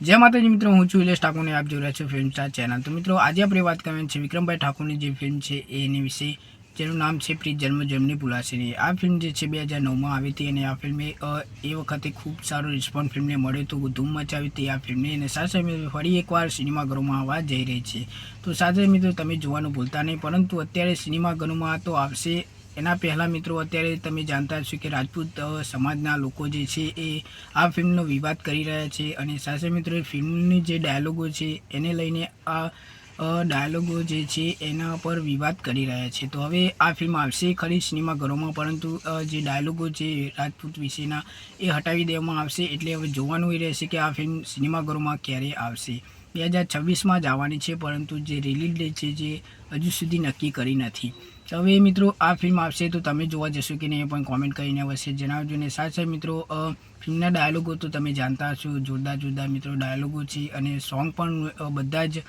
જય માતાજી મિત્રો, હું છું ઇલેશ ઠાકોરને, આપ જોઈ રહ્યા છો ફિલ્મ સ્ટાર ચેનલ. તો મિત્રો, આજે આપણે વાત કરવાની છે વિક્રમભાઈ ઠાકોરની જે ફિલ્મ છે, એની વિશે, જેનું નામ છે પ્રી જન્મ જન્મની ભૂલાશે આ ફિલ્મ જે છે, બે હજાર નવમાં આવી હતી અને આ ફિલ્મે એ વખતે ખૂબ સારો રિસ્પોન્સ ફિલ્મને મળ્યો હતો ધૂમ મચાવી હતી આ ફિલ્મને. અને સાથે મિત્રો, ફરી એકવાર સિનેમાઘરોમાં આવવા જઈ રહી છે. તો સાથે મિત્રો, તમે જોવાનું ભૂલતા નહીં, પરંતુ અત્યારે સિનેમાઘરોમાં તો આવશે એના પહેલાં મિત્રો અત્યારે તમે જાણતા છો કે રાજપૂત સમાજના લોકો જે છે એ આ ફિલ્મનો વિવાદ કરી રહ્યા છે અને સાથે મિત્રો ફિલ્મની જે ડાયલોગો છે એને લઈને આ ડાયલોગો જે છે એના પર વિવાદ કરી રહ્યા છે. તો હવે આ ફિલ્મ આવશે ખરી સિનેમાઘરોમાં પરંતુ જે ડાયલોગો છે રાજપૂત વિશેના એ હટાવી દેવામાં આવશે એટલે હવે જોવાનું એ રહેશે કે આ ફિલ્મ સિનેમાઘરોમાં ક્યારે આવશે. બે હજાર છવ્વીસમાં જવાની છે, પરંતુ જે રિલીઝ ડેટ છે જે હજુ સુધી નક્કી કરી નથી. હવે મિત્રો, આ ફિલ્મ આવશે તો તમે જોવા જશો કે નહીં પણ કોમેન્ટ કરીને અવશ્ય જણાવજો. ને સાથે સાથે મિત્રો ફિલ્મના ડાયલોગો તો તમે જાણતા હશો, જોરદાર જોરદાર મિત્રો ડાયલોગો છે અને સોંગ પણ બધા જ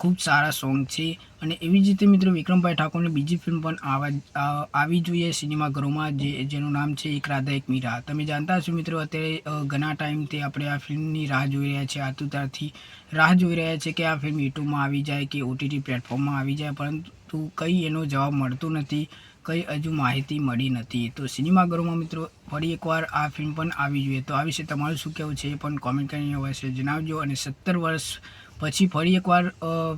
ખૂબ સારા સોંગ છે. અને એવી જ રીતે મિત્રો વિક્રમભાઈ ઠાકોરની બીજી ફિલ્મ પણ આવા જોઈએ સિનેમાઘરોમાં જે, જેનું નામ છે એક રાધા, એક મીરા. તમે જાણતા હશો મિત્રો અત્યારે ઘણા ટાઈમથી આપણે આ ફિલ્મની રાહ જોઈ રહ્યા છીએ. આતુરતાથી રાહ જોઈ રહ્યા છે કે આ ફિલ્મ યુટ્યુબમાં આવી જાય કે ઓટીટી પ્લેટફોર્મમાં આવી જાય, પરંતુ કંઈ એનો જવાબ મળતો નથી, કંઈ હજુ માહિતી મળી નથી. તો સિનેમાઘરોમાં મિત્રો ફરી એકવાર આ ફિલ્મ પણ આવી જોઈએ. તો આ વિશે તમારું શું કહેવું છે એ પણ કોમેન્ટ કરીને અવશ્ય જણાવજો અને સત્તર વર્ષ પછી ફરી એકવાર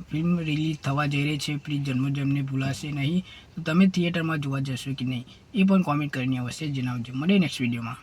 ફિલ્મ રિલીઝ થવા જઈ રહી છે પ્લીઝ જન્મજન્મને ભૂલાશે નહીં. તો તમે થિયેટરમાં જોવા જશો કે નહીં, એ પણ કોમેન્ટ કરીને અવશ્ય જણાવજો. મળે નેક્સ્ટ વિડીયોમાં